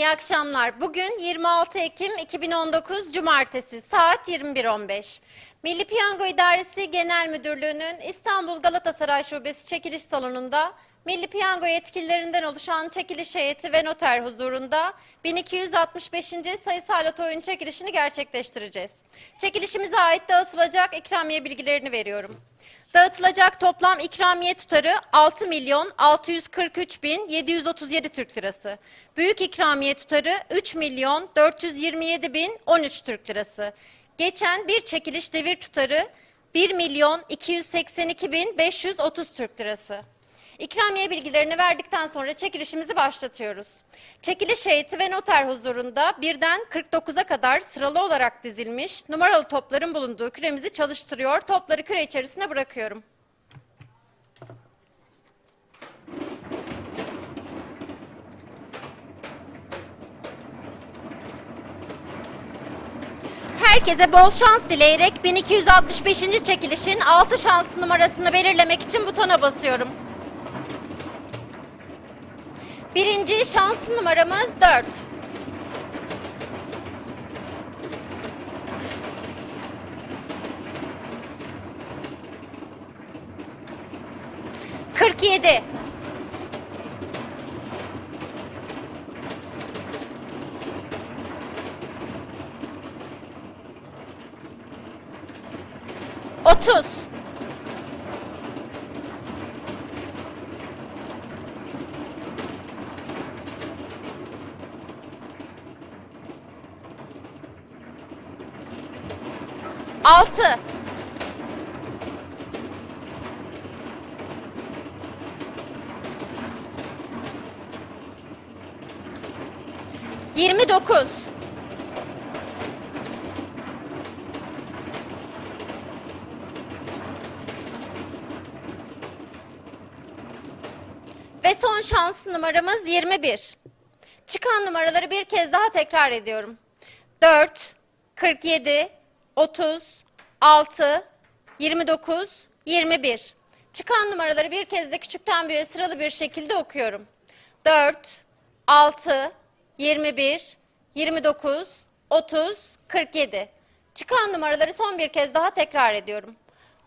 İyi akşamlar. Bugün 26 Ekim 2019 Cumartesi saat 21.15. Milli Piyango İdaresi Genel Müdürlüğü'nün İstanbul Galatasaray Şubesi çekiliş salonunda Milli Piyango yetkililerinden oluşan çekiliş heyeti ve noter huzurunda 1265. sayısal loto oyun çekilişini gerçekleştireceğiz. Çekilişimize ait dağıtılacak ikramiye bilgilerini veriyorum. Dağıtılacak toplam ikramiye tutarı 6 milyon 643 bin 737 Türk lirası. Büyük ikramiye tutarı 3 milyon 427 bin 13 Türk lirası. Geçen bir çekiliş devir tutarı 1 milyon 282 bin 530 Türk lirası. İkramiye bilgilerini verdikten sonra çekilişimizi başlatıyoruz. Çekiliş heyeti ve noter huzurunda birden 49'a kadar sıralı olarak dizilmiş numaralı topların bulunduğu küremizi çalıştırıyor. Topları küre içerisine bırakıyorum. Herkese bol şans dileyerek 1265. çekilişin 6 şans numarasını belirlemek için butona basıyorum. Birinci şans numaramız 4. Kırk yedi. Otuz. Altı. Yirmi dokuz. Ve son şans numaramız 21. Çıkan numaraları bir kez daha tekrar ediyorum. 4, 47, 30, 6, 29, 21. Çıkan numaraları bir kez de küçükten büyüğe sıralı bir şekilde okuyorum. 4, 6, 21, 29, 30, 47. Çıkan numaraları son bir kez daha tekrar ediyorum.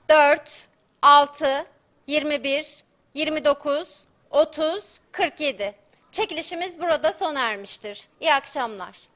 4, 6, 21, 29, 30, 47. Çekilişimiz burada sona ermiştir. İyi akşamlar.